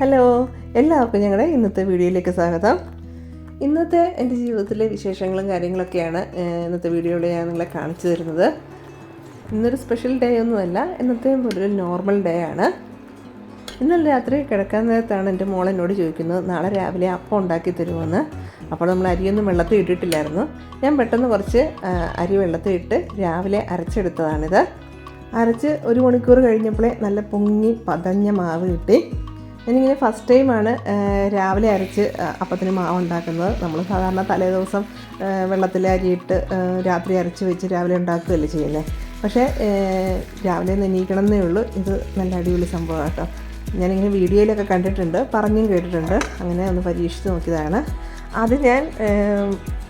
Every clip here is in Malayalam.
ഹലോ എല്ലാവർക്കും ഞങ്ങളുടെ ഇന്നത്തെ വീഡിയോയിലേക്ക് സ്വാഗതം. ഇന്നത്തെ എന്റെ ജീവിതത്തിലെ വിശേഷങ്ങളും കാര്യങ്ങളൊക്കെയാണ് ഇന്നത്തെ വീഡിയോയിൽ ഞാൻ നിങ്ങളെ കാണിച്ചു തരുന്നത്. ഇന്നൊരു സ്പെഷ്യൽ ഡേ ഒന്നുമല്ല ഇന്നത്തെ ഒരു നോർമൽ ഡേ ആണ്. ഇന്നലെ രാത്രി കിടക്കാൻ നേരത്താണ് എന്റെ മോൾ എന്നോട് ചോദിക്കുന്നത് നാളെ രാവിലെ അപ്പം ഉണ്ടാക്കി തരുമെന്ന്? അപ്പോൾ നമ്മൾ അരിയൊന്നും വെള്ളത്തിൽ ഇട്ടിട്ടില്ലായിരുന്നു. ഞാൻ പെട്ടെന്ന് കുറച്ച് അരി വെള്ളത്തിൽ ഇട്ട് രാവിലെ അരച്ചെടുത്തതാണിത്. അരച്ച് ഒരു മണിക്കൂർ കഴിഞ്ഞപ്പോഴേ നല്ല പൊങ്ങി പതഞ്ഞ മാവ് കിട്ടി. ഞാനിങ്ങനെ ഫസ്റ്റ് ടൈമാണ് രാവിലെ അരച്ച് അപ്പത്തിന് മാവ് ഉണ്ടാക്കുന്നത്. നമ്മൾ സാധാരണ തലേ ദിവസം വെള്ളത്തിൽ അരിയിട്ട് രാത്രി അരച്ച് വെച്ച് രാവിലെ ഉണ്ടാക്കുകയല്ലേ ചെയ്യുന്നത് പക്ഷേ രാവിലെ നെനീക്കണം എന്നേ ഉള്ളൂ. ഇത് നല്ല അടിപൊളി സംഭവം കേട്ടോ. ഞാനിങ്ങനെ വീഡിയോയിലൊക്കെ കണ്ടിട്ടുണ്ട് പറഞ്ഞും കേട്ടിട്ടുണ്ട്. അങ്ങനെ ഒന്ന് പരീക്ഷിച്ച് നോക്കിയതാണ്. അത് ഞാൻ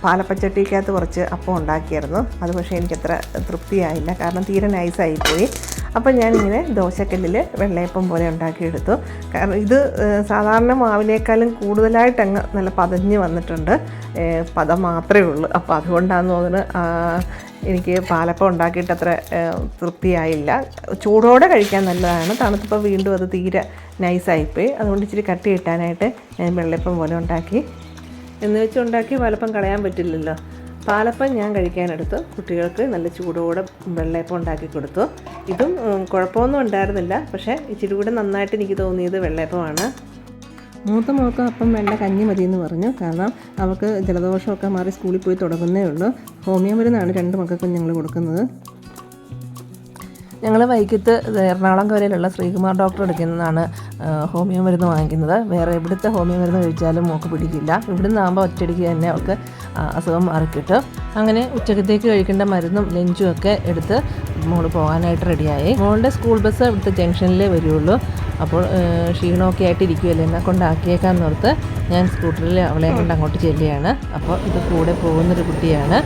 പാലപ്പച്ചട്ടിക്കകത്ത് കുറച്ച് അപ്പം ഉണ്ടാക്കിയായിരുന്നു. അത് പക്ഷേ എനിക്കത്ര തൃപ്തിയായില്ല. കാരണം തീരെ നൈസായിപ്പോയി അപ്പം ഞാനിങ്ങനെ ദോശക്കല്ലിൽ വെള്ളയപ്പം പോലെ ഉണ്ടാക്കിയെടുത്തു. കാരണം ഇത് സാധാരണ മാവിനേക്കാളും കൂടുതലായിട്ട് അങ്ങ് നല്ല പതഞ്ഞ് വന്നിട്ടുണ്ട്. പതം മാത്രമേ ഉള്ളൂ. അപ്പോൾ അതുകൊണ്ടാണെന്ന് തോന്നുന്നത് എനിക്ക് പാലപ്പം ഉണ്ടാക്കിയിട്ട് അത്ര തൃപ്തിയായില്ല. ചൂടോടെ കഴിക്കാൻ നല്ലതാണ്. തണുത്തപ്പോൾ വീണ്ടും അത് തീരെ നൈസായിപ്പോയി. അതുകൊണ്ട് ഇച്ചിരി കട്ടി കിട്ടാനായിട്ട് ഞാൻ വെള്ളയപ്പം പോലെ ഉണ്ടാക്കി. എന്ന് വെച്ച് ഉണ്ടാക്കി പാലപ്പം കളയാൻ പറ്റില്ലല്ലോ. പാലപ്പം ഞാൻ കഴിക്കാനെടുത്തു. കുട്ടികൾക്ക് നല്ല ചൂടോടെ വെള്ളയപ്പം ഉണ്ടാക്കി കൊടുത്തു. ഇതും കുഴപ്പമൊന്നും ഉണ്ടായിരുന്നില്ല. പക്ഷേ ഇച്ചിരി കൂടെ നന്നായിട്ട് എനിക്ക് തോന്നിയത് വെള്ളയപ്പമാണ്. മൂത്ത മോൾക്ക് അപ്പം വേണ്ട കഞ്ഞി മതി എന്ന് പറഞ്ഞു. കാരണം അവൾക്ക് ജലദോഷമൊക്കെ മാറി സ്കൂളിൽ പോയി തുടങ്ങുന്നേ ഉള്ളൂ. ഹോമിയോ മരുന്നാണ് രണ്ട് മക്കൾക്കും ഞങ്ങൾ കൊടുക്കുന്നത്. ഞങ്ങൾ വൈകിട്ട് എറണാകുളം കവലയിലുള്ള ശ്രീകുമാർ ഡോക്ടർ എടുക്കുന്നതാണ് ഹോമിയോ മരുന്ന് വാങ്ങിക്കുന്നത്. വേറെ ഇവിടുത്തെ ഹോമിയോ മരുന്ന് കഴിച്ചാലും മോക്ക് പിടിക്കില്ല. ഇവിടുന്ന് ആകുമ്പോൾ ഒറ്റയടിക്ക് തന്നെ അവൾക്ക് ആ, അസുഖം മാറിക്കിട്ടും. അങ്ങനെ ഉച്ചക്കത്തേക്ക് കഴിക്കേണ്ട മരുന്നും ലഞ്ചും ഒക്കെ എടുത്ത് മോൾ പോകാനായിട്ട് റെഡിയായി. മോളുടെ സ്കൂൾ ബസ് ഇവിടുത്തെ ജംഗ്ഷനിലേ വരുള്ളൂ. അപ്പോൾ ക്ഷീണമൊക്കെ ആയിട്ട് എന്നെ കൊണ്ടാക്കിയേക്കാന്ന് ഓർത്ത് ഞാൻ സ്കൂട്ടറിൽ അവളെ കൊണ്ട് അങ്ങോട്ട് ചെല്ലുകയാണ്. അപ്പോൾ ഇത് കൂടെ പോകുന്നൊരു കുട്ടിയാണ്.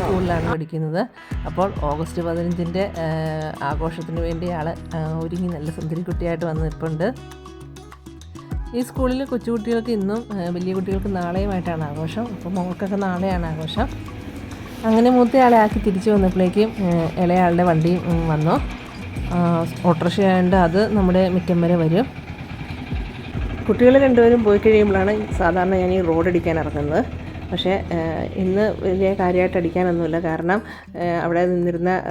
സ്കൂളിലാണ് പഠിക്കുന്നത്. അപ്പോൾ ഓഗസ്റ്റ് പതിനഞ്ചിന്റെ ആഘോഷത്തിന് വേണ്ടി ആൾ ഒരുങ്ങി നല്ല സുന്ദരി കുട്ടിയായിട്ട് വന്ന് നിൽപ്പുണ്ട് ഈ സ്കൂളിൽ കൊച്ചുകുട്ടികൾക്ക് ഇന്നും വലിയ കുട്ടികൾക്ക് നാളെയുമായിട്ടാണ് ആഘോഷം. അപ്പോൾ മോൾക്കൊക്കെ നാളെയാണ് ആഘോഷം. അങ്ങനെ മൂത്തയാളെ ആക്കി തിരിച്ചു വന്നപ്പോഴേക്കും ഇളയാളുടെ വണ്ടിയും വന്നു. ഓട്ടോറിക്ഷ ആയതുകൊണ്ട് അത് നമ്മുടെ മുറ്റം വരെ വരും. കുട്ടികൾ രണ്ടുപേരും പോയി കഴിയുമ്പോഴാണ് സാധാരണ ഞാൻ ഈ റോഡ് അടിക്കാൻ ഇറങ്ങുന്നത്. പക്ഷേ ഇന്ന് വലിയ കാര്യമായിട്ട് അടിക്കാനൊന്നുമില്ല. കാരണം അവിടെ നിന്നിരുന്ന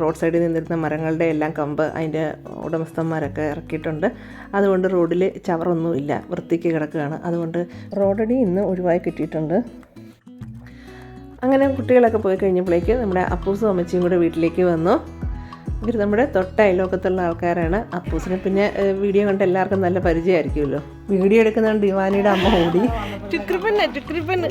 റോഡ് സൈഡിൽ നിന്നിരുന്ന മരങ്ങളുടെ എല്ലാം കമ്പ് അതിന്റെ ഉടമസ്ഥന്മാരൊക്കെ ഇറക്കിയിട്ടുണ്ട്. അതുകൊണ്ട് റോഡിൽ ചവറൊന്നുമില്ല. വൃത്തിക്ക് കിടക്കുകയാണ്. അതുകൊണ്ട് റോഡടി ഇന്ന് ഒഴിവായി കിട്ടിയിട്ടുണ്ട്. അങ്ങനെ കുട്ടികളൊക്കെ പോയി കഴിഞ്ഞപ്പോഴേക്ക് നമ്മുടെ അപ്പൂസും അമ്മച്ചിയും കൂടെ വീട്ടിലേക്ക് വന്നു. ഇവർ നമ്മുടെ തൊട്ട അയലോക്കത്തുള്ള ആൾക്കാരാണ്. അപ്പൂസിനെ പിന്നെ വീഡിയോ കണ്ട് എല്ലാവർക്കും നല്ല പരിചയമായിരിക്കുമല്ലോ. വീഡിയോ എടുക്കുന്നതുകൊണ്ട് ദിവാനിയുടെ അമ്മ ഓടി. ചുക്രിപ്പന്നെ ചുക്രിപ്പന്നെ.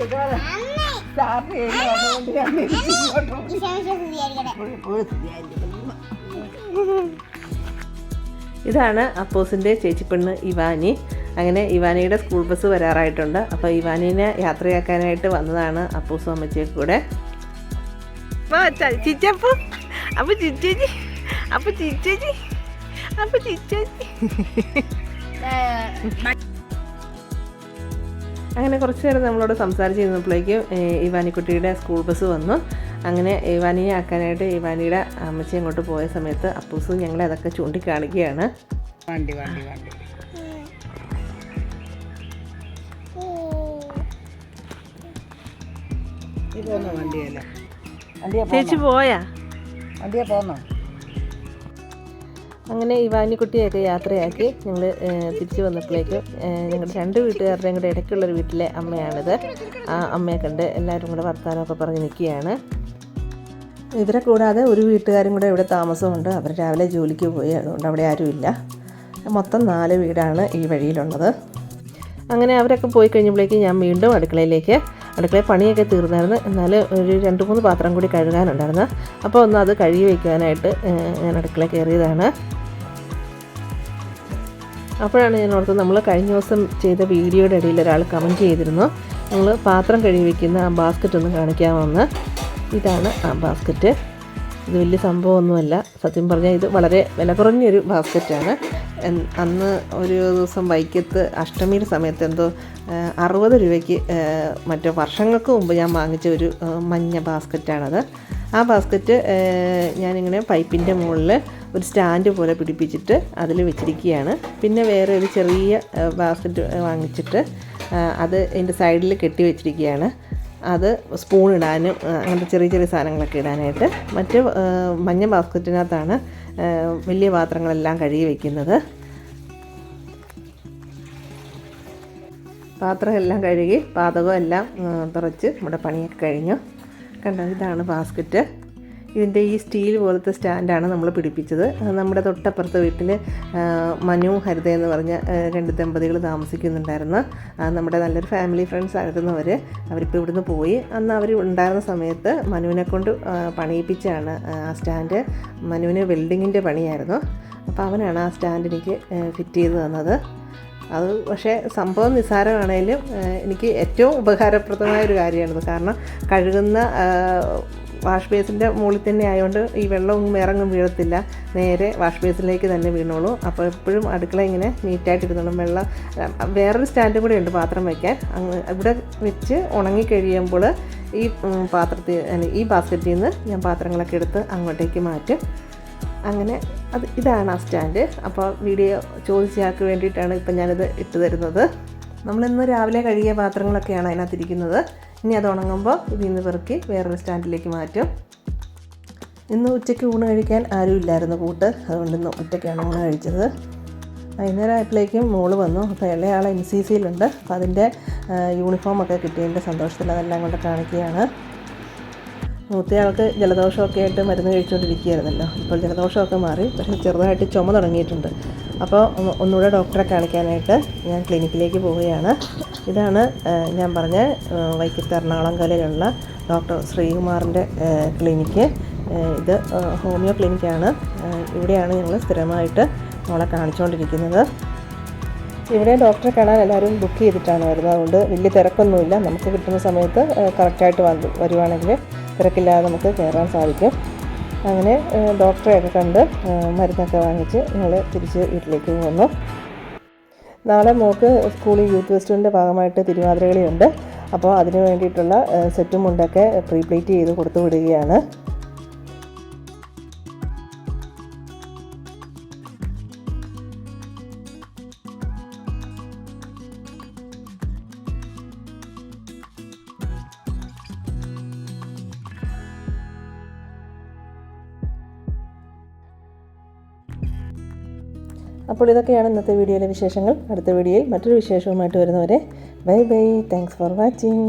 ഇതാണ് അപ്പോസിന്റെ ചേച്ചിപ്പെണ്ണ് ഇവാനി. അങ്ങനെ ഇവാനിയുടെ സ്കൂൾ ബസ് വരാറായിട്ടുണ്ട്. അപ്പോൾ ഇവാനിനെ യാത്രയാക്കാനായിട്ട് വന്നതാണ് അപ്പൂസും അമ്മച്ചിയൊക്കെ കൂടെ. ചിച്ചപ്പൂ. അപ്പൊ ചിച്ചേച്ചി. അപ്പൊ ചിച്ചേച്ചി അപ്പൊ ചിച്ചേച്ചി അങ്ങനെ കുറച്ച് നേരം നമ്മളോട് സംസാരിച്ചിരുന്നപ്പോഴേക്കും ഏഹ്, ഇവാനിക്കുട്ടിയുടെ സ്കൂൾ ബസ് വന്നു. അങ്ങനെ ഇവാനിയെ ആക്കാനായിട്ട് ഇവാനിയുടെ അമ്മച്ചി അങ്ങോട്ട് പോയ സമയത്ത് അപ്പൂസ് ഞങ്ങളെ അതൊക്കെ ചൂണ്ടിക്കാണിക്കുകയാണ്. വണ്ടി വണ്ടി വണ്ടി. ചേച്ചി പോയാ? വണ്ടിയെ പോന്നോ? അങ്ങനെ ഇവാനിക്കുട്ടിയൊക്കെ യാത്രയാക്കി ഞങ്ങൾ തിരിച്ചു വന്നപ്പോഴേക്കും ഞങ്ങളുടെ രണ്ട് വീട്ടുകാരുടെയും കൂടെ ഇടയ്ക്കുള്ളൊരു വീട്ടിലെ അമ്മയാണിത്. ആ അമ്മയെ കണ്ട് എല്ലാവരും കൂടെ വർത്തമാനമൊക്കെ പറഞ്ഞ് നിൽക്കുകയാണ്. ഇവരെ കൂടാതെ ഒരു വീട്ടുകാരും കൂടെ ഇവിടെ താമസമുണ്ട്. അവർ രാവിലെ ജോലിക്ക് പോയി അതുകൊണ്ട് അവിടെ ആരുമില്ല. മൊത്തം നാല് വീടാണ് ഈ വഴിയിലുള്ളത്. അങ്ങനെ അവരൊക്കെ പോയി കഴിഞ്ഞപ്പോഴേക്കും ഞാൻ വീണ്ടും അടുക്കളയിലേക്ക് അടുക്കളയിൽ പണിയൊക്കെ തീർന്നായിരുന്നു. എന്നാൽ ഒരു രണ്ട് മൂന്ന് പാത്രം കൂടി കഴുകാനുണ്ടായിരുന്നു. അപ്പോൾ ഒന്ന് അത് കഴുകി വയ്ക്കാനായിട്ട് ഞാൻ അടുക്കള കയറിയതാണ്. അപ്പോഴാണ് ഞാൻ ഓർത്തത് നമ്മൾ കഴിഞ്ഞ ദിവസം ചെയ്ത വീഡിയോയുടെ ഇടയിൽ ഒരാൾ കമന്റ് ചെയ്തിരുന്നു. നമ്മൾ പാത്രം കഴുകി വയ്ക്കുന്ന ആ ബാസ്ക്കറ്റ് ഒന്ന് കാണിക്കാമെന്ന്. ഇതാണ് ആ ബാസ്ക്കറ്റ് ഇത് വലിയ സംഭവമൊന്നുമല്ല. സത്യം പറഞ്ഞാൽ ഇത് വളരെ വില കുറഞ്ഞൊരു ബാസ്ക്കറ്റാണ് അന്ന് ഒരു ദിവസം വൈക്കത്ത് അഷ്ടമിയുടെ സമയത്ത് എന്തോ അറുപത് രൂപയ്ക്ക് മറ്റോ വർഷങ്ങൾക്ക് മുമ്പ് ഞാൻ വാങ്ങിച്ച ഒരു മഞ്ഞ ബാസ്ക്കറ്റാണത് ആ ബാസ്ക്കറ്റ് ഞാനിങ്ങനെ പൈപ്പിന്റെ മുകളിൽ ഒരു സ്റ്റാൻഡ് പോലെ പിടിപ്പിച്ചിട്ട് അതിൽ വെച്ചിരിക്കുകയാണ്. പിന്നെ വേറെ ഒരു ചെറിയ ബാസ്ക്കറ്റ് വാങ്ങിച്ചിട്ട് അത് അതിന്റെ സൈഡിൽ കെട്ടി വെച്ചിരിക്കുകയാണ്. അത് സ്പൂൺ ഇടാനും അങ്ങനത്തെ ചെറിയ ചെറിയ സാധനങ്ങളൊക്കെ ഇടാനായിട്ട്. മറ്റ് മഞ്ഞ ബാസ്ക്കറ്റിനകത്താണ് വലിയ പാത്രങ്ങളെല്ലാം കഴുകി വയ്ക്കുന്നത് പാത്രമെല്ലാം കഴുകി പാതകമെല്ലാം തുറച്ച് നമ്മുടെ പണിയൊക്കെ കഴിഞ്ഞു. കണ്ടോ ഇതാണ് ബാസ്ക്കറ്റ് ഇതിന്റെ ഈ സ്റ്റീൽ പോലത്തെ സ്റ്റാൻഡാണ് നമ്മൾ പിടിപ്പിച്ചത്. നമ്മുടെ തൊട്ടപ്പുറത്തെ വീട്ടിൽ മനു ഹരിത എന്ന് പറഞ്ഞ രണ്ട് ദമ്പതികൾ താമസിക്കുന്നുണ്ടായിരുന്നു. നമ്മുടെ നല്ലൊരു ഫാമിലി ഫ്രണ്ട്സ് ആയിരുന്നു അവർ അവരിപ്പോൾ ഇവിടുന്ന് പോയി. അന്ന് അവർ ഉണ്ടായിരുന്ന സമയത്ത് മനുവിനെ കൊണ്ട് പണിയിപ്പിച്ചാണ് ആ സ്റ്റാൻഡ്. മനുവിന് വെൽഡിങ്ങിന്റെ പണിയായിരുന്നു. അപ്പോൾ അവനാണ് ആ സ്റ്റാൻഡ് എനിക്ക് ഫിറ്റ് ചെയ്ത് തന്നത്. അത് പക്ഷേ സംഭവം നിസ്സാരമാണേലും എനിക്ക് ഏറ്റവും ഉപകാരപ്രദമായ ഒരു കാര്യമാണിത് കാരണം കഴുകുന്ന വാഷ് ബേസിന്റെ മുകളിൽ തന്നെ ആയതുകൊണ്ട് ഈ വെള്ളമൊന്നും ഇറങ്ങും വീഴത്തില്ല. നേരെ വാഷ് ബേസിലേക്ക് തന്നെ വീണോളൂ. അപ്പോൾ എപ്പോഴും അടുക്കള ഇങ്ങനെ നീറ്റായിട്ട് ഇരുന്നോളും വെള്ളം വേറൊരു സ്റ്റാൻഡ് കൂടെ ഉണ്ട് പാത്രം വയ്ക്കാൻ ഇവിടെ വെച്ച് ഉണങ്ങി കഴിയുമ്പോൾ ഈ പാത്രത്തിൽ ഈ ബാസ്ക്കറ്റിൽ നിന്ന് ഞാൻ പാത്രങ്ങളൊക്കെ എടുത്ത് അങ്ങോട്ടേക്ക് മാറ്റും. അങ്ങനെ അത് ഇതാണ് ആ സ്റ്റാൻഡ്. അപ്പോൾ വീഡിയോ ചോദിച്ചയാൾക്ക് വേണ്ടിയിട്ടാണ് ഇപ്പം ഞാനിത് ഇട്ട് തരുന്നത്. നമ്മളിന്ന് രാവിലെ കഴുകിയ പാത്രങ്ങളൊക്കെയാണ് അതിനകത്തിരിക്കുന്നത്. ഇനി അത് ഉണങ്ങുമ്പോൾ ഇതിൽ നിന്ന് പെറുക്കി വേറൊരു സ്റ്റാൻഡിലേക്ക് മാറ്റും. ഇന്ന് ഉച്ചയ്ക്ക് ഊണ് കഴിക്കാൻ ആരും ഇല്ലായിരുന്നു കൂട്ട്. അതുകൊണ്ട് ഇന്ന് ഒറ്റയ്ക്കാണ് ഊണ് കഴിച്ചത്. വൈകുന്നേരം ആയപ്പോഴേക്കും മോൾ വന്നു. അപ്പോൾ ഇളയാൾ എൻ സി സിയിലുണ്ട്. അപ്പോൾ അതിന്റെ യൂണിഫോമൊക്കെ കിട്ടിയതിന്റെ സന്തോഷത്തിൽ അതെല്ലാം കൊണ്ട് കാണിക്കുകയാണ്. മൂത്തയാൾക്ക് ജലദോഷമൊക്കെ ആയിട്ട് മരുന്ന് കഴിച്ചുകൊണ്ടിരിക്കുകയായിരുന്നല്ലോ. ഇപ്പോൾ ജലദോഷമൊക്കെ മാറി. പക്ഷേ ചെറുതായിട്ട് ചുമ തുടങ്ങിയിട്ടുണ്ട്. അപ്പോൾ ഒന്ന് ഒന്നുകൂടെ ഡോക്ടറെ കാണിക്കാനായിട്ട് ഞാൻ ക്ലിനിക്കിലേക്ക് പോവുകയാണ്. ഇതാണ് ഞാൻ പറഞ്ഞ വൈക്കത്ത് എറണാകുളം കലയിലുള്ള ഡോക്ടർ ശ്രീകുമാറിന്റെ ക്ലിനിക്ക്. ഇത് ഹോമിയോ ക്ലിനിക്കാണ്. ഇവിടെയാണ് ഞങ്ങൾ സ്ഥിരമായിട്ട് മോളെ കാണിച്ചുകൊണ്ടിരിക്കുന്നത്. ഇവിടെ ഡോക്ടറെ കാണാൻ എല്ലാവരും ബുക്ക് ചെയ്തിട്ടാണ് വരുന്നത്. അതുകൊണ്ട് വലിയ തിരക്കൊന്നുമില്ല. നമുക്ക് കിട്ടുന്ന സമയത്ത് കറക്റ്റായിട്ട് വരുവാണെങ്കിൽ തിരക്കില്ലാതെ നമുക്ക് കയറാൻ സാധിക്കും. അങ്ങനെ ഡോക്ടറെയൊക്കെ കണ്ട് മരുന്നൊക്കെ വാങ്ങിച്ച് ഞങ്ങൾ തിരിച്ച് വീട്ടിലേക്ക് പോന്നു നാളെ മോൾക്ക് സ്കൂളിൽ യൂത്ത് ഫെസ്റ്റിവലിന്റെ ഭാഗമായിട്ട് തിരുവാതിരകളിയുണ്ട്. അപ്പോൾ അതിന് വേണ്ടിയിട്ടുള്ള സെറ്റും മുണ്ടൊക്കെ പ്രീപ്ലേറ്റ് ചെയ്ത് കൊടുത്തു വിടുകയാണ്. അപ്പോൾ ഇതൊക്കെയാണ് ഇന്നത്തെ വീഡിയോയിലെ വിശേഷങ്ങൾ. അടുത്ത വീഡിയോയിൽ മറ്റൊരു വിശേഷവുമായിട്ട് വരുന്നവരെ bye bye. Thanks for watching